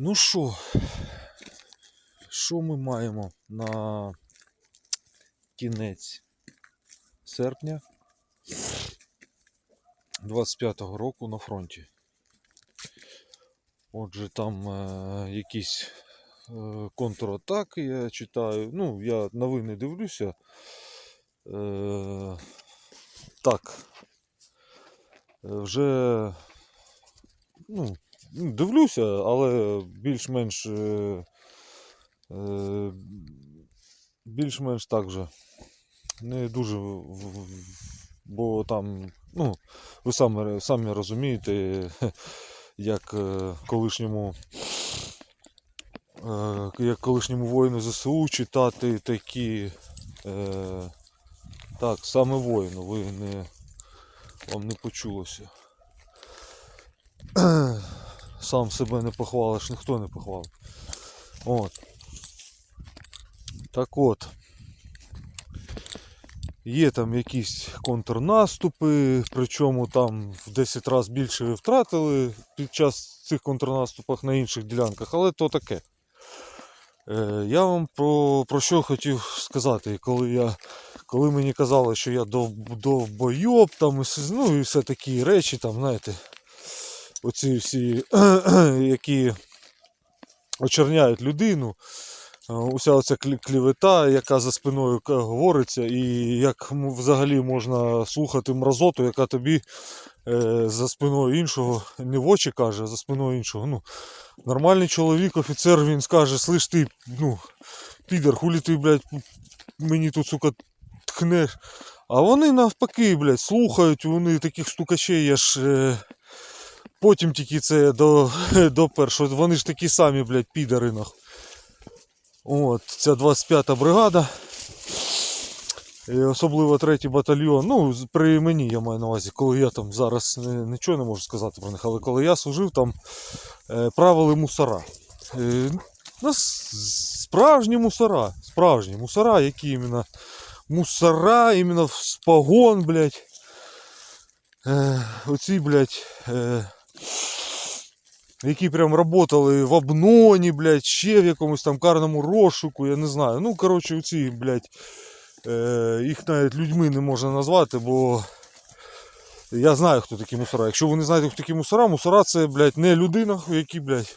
Ну що, що ми маємо на кінець серпня 25-го року на фронті? Отже, там е, якісь е, контратаки я читаю. Ну, я новини дивлюся. Е, так. Е, Вже ну, ну, дивлюся, але більш-менш. е, е, Більш-менш так же. Не дуже. в- Бо там, ну, ви самі, самі розумієте, як е, колишньому. Як колишньому воїну ЗСУ читати такі. Так, саме воїну, ви не. Вам не почулося. Сам себе не похвалиш, ніхто не похвалить. От. Так от. Є там якісь контрнаступи, причому там в 10 разів більше ви втратили під час цих контрнаступах на інших ділянках, але то таке. Е, я вам про, про що хотів сказати, коли я. Коли мені казали, що я дов- довбойоб, там, ну і все такі речі, там, знаєте, оці всі, які очерняють людину, е, уся оця клівета, яка за спиною говориться, і як взагалі можна слухати мразоту, яка тобі е, за спиною іншого, не в очі каже, а за спиною іншого. Ну, нормальний чоловік, офіцер, він скаже, слиш ти, ну, підер, хулі ти, блядь, мені тут, сука, тхнеш. А вони навпаки, блядь, слухають, вони таких стукачей, я ж. Потім тільки це до, до першого. Вони ж такі самі, блядь, підари нахуй. От, ця 25-та бригада. І особливо третій батальйон. Ну, при мені я маю на увазі, коли я там зараз нічого не можу сказати про них, але коли я служив, там е, правили мусора. Е, нас справжні мусора. Справжні мусора, які іменно мусора, іменно в спогон, блядь. Е, оці, блядь, е, які прям работали в обноні, блядь, ще в якомусь там карному розшуку, я не знаю. Ну, коротше, оці, блядь, е, їх навіть людьми не можна назвати, бо я знаю, хто такі мусора. Якщо ви не знаєте, хто такі мусора, мусора це, блядь, не людина, які, блядь,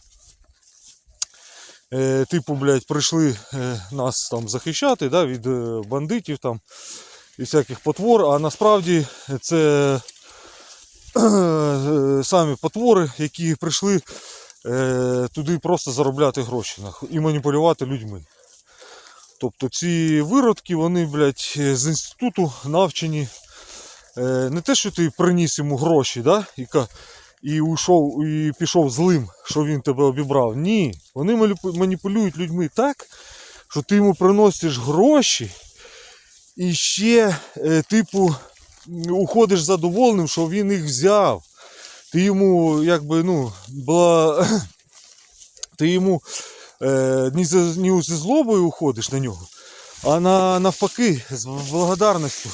е, типу, блядь, прийшли е, нас там захищати да, від е, бандитів там і всяких потвор, а насправді це самі потвори, які прийшли е, туди просто заробляти гроші і маніпулювати людьми. Тобто ці виродки, вони, блядь, з інституту навчені. Е, не те, що ти приніс йому гроші, да, і, і уйшов, і пішов злим, що він тебе обібрав. Ні, вони маніпулюють людьми так, що ти йому приносиш гроші і ще, е, типу, уходиш задоволеним, що він їх взяв. Ти йому, якби, ну, бла... ти йому е, за, не зі злобою уходиш на нього, а на, навпаки, з благодарністю,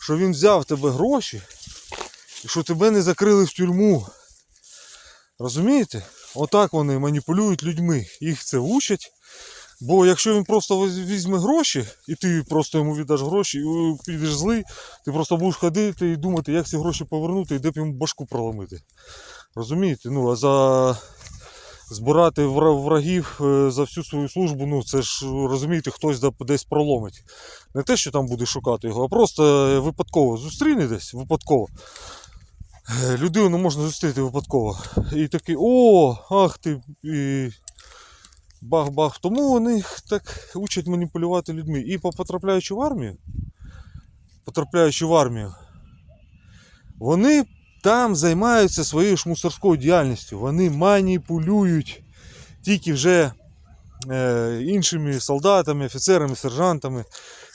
що він взяв тебе гроші і що тебе не закрили в тюрму. Розумієте? Отак вони маніпулюють людьми. Їх це учать. Бо якщо він просто візьме гроші, і ти просто йому віддаш гроші, і е, підеш злий, ти просто будеш ходити і думати, як ці гроші повернути і де б йому башку проломити. Розумієте? Ну, а за збирати врагів е, за всю свою службу, ну це ж розумієте, хтось десь проломить. Не те, що там буде шукати його, а просто е, випадково зустріне десь, випадково. Людину можна зустріти випадково. І такий, о, ах ти. І бах-бах. Тому вони так учать маніпулювати людьми. І по- потрапляючи в армію, потрапляючи в армію, вони там займаються своєю ж мусорською діяльністю. Вони маніпулюють тільки вже е, іншими солдатами, офіцерами, сержантами.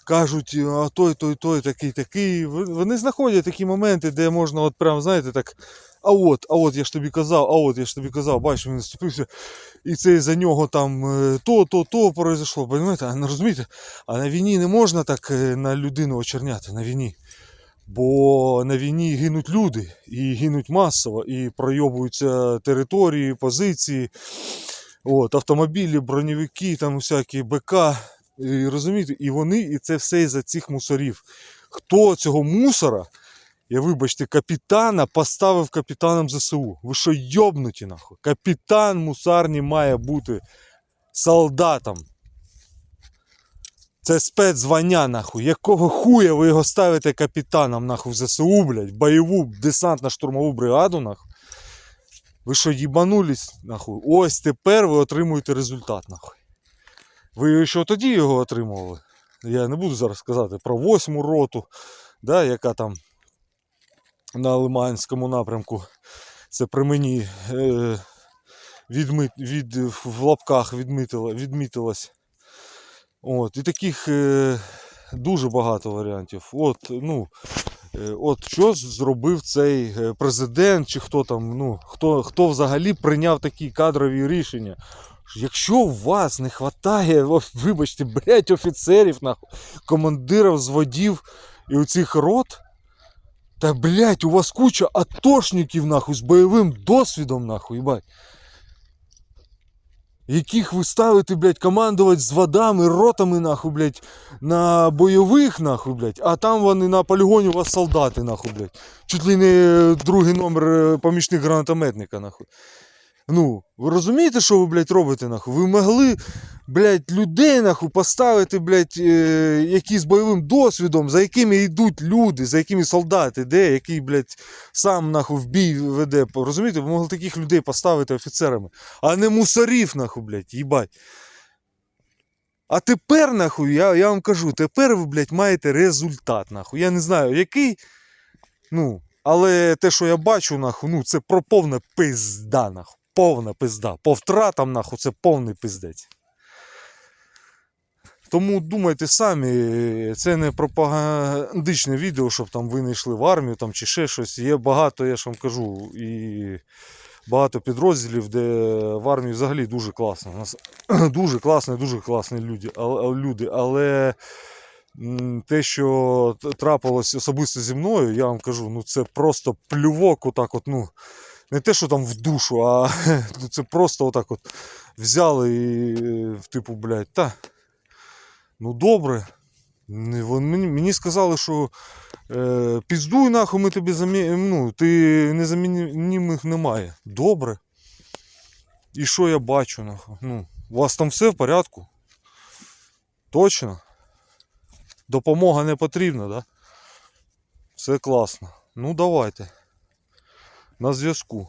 Кажуть, а той, той, той, такий, такий. Вони знаходять такі моменти, де можна, от прям, знаєте, так. А от, а от я ж тобі казав, а от я ж тобі казав, бачиш, він наступився, і це за нього там е, то, то, то произошло. Понимаєте? А не розумієте? А на війні не можна так е, на людину очерняти на війні. Бо на війні гинуть люди, і гинуть масово, і пройобуються території, позиції. От, автомобілі, броньовики, там всякі БК. І, розумієте, і вони, і це все із-за цих мусорів. Хто цього мусора, я вибачте, капітана поставив капітаном ЗСУ? Ви що йобнуті нахуй? Капітан мусарні має бути солдатом. Це спецзвання, нахуй. Якого хуя ви його ставите капітаном, нахуй, в ЗСУ, блядь, бойову десантно-штурмову бригаду, нахуй. Ви що, їбанулись, нахуй? Ось тепер ви отримуєте результат, нахуй. Ви що тоді його отримували? Я не буду зараз сказати про восьму роту, да, яка там на Лиманському напрямку. Це при мені е, відмит, від, в лапках відмітила, відмітилась. От, і таких е, дуже багато варіантів. От, ну, е, от що зробив цей е, президент, чи хто там, ну, хто, хто взагалі прийняв такі кадрові рішення. Якщо у вас не вистачає, вибачте, блядь, офіцерів, нахуй, командирів зводів і оцих рот, та блять, у вас куча атошників, нахуй, з бойовим досвідом, нахуй, їбать. Яких ви ставите, блядь, командувати з водами, ротами, нахуй, блядь, на бойових, нахуй, блядь, а там вони на полігоні у вас солдати, нахуй, блядь. Чуть ли не другий номер е, помічник гранатометника, нахуй. Ну, ви розумієте, що ви, блядь, робите, нахуй? Ви могли, блядь, людей, нахуй, поставити, блядь, е, які з бойовим досвідом, за якими йдуть люди, за якими солдати, де, який, блядь, сам, нахуй, в бій веде. Розумієте, ви могли таких людей поставити офіцерами, а не мусорів, нахуй, блядь, їбать. А тепер, нахуй, я, я вам кажу, тепер ви, блядь, маєте результат, нахуй. Я не знаю, який. Ну, але те, що я бачу, нахуй, ну, це про повна пизда, нахуй. Повна пизда. По втратам, нахуй, це повний пиздець. Тому думайте самі, це не пропагандичне відео, щоб там ви не йшли в армію там, чи ще щось. Є багато, я ж вам кажу, і багато підрозділів, де в армії взагалі дуже класно. У нас дуже класно, дуже класні люди, але те, що трапилось особисто зі мною, я вам кажу, ну це просто плювок, отак от, ну, не те, що там в душу, а ну, це просто отак от взяли і, е, типу, блядь, та. Ну добре. Мені, сказали, що е, піздуй нахуй, ми тобі замі... ну, ти незамінних немає. Добре. І що я бачу, нахуй? Ну, у вас там все в порядку? Точно? Допомога не потрібна, да? Все класно. Ну давайте. На зв'язку.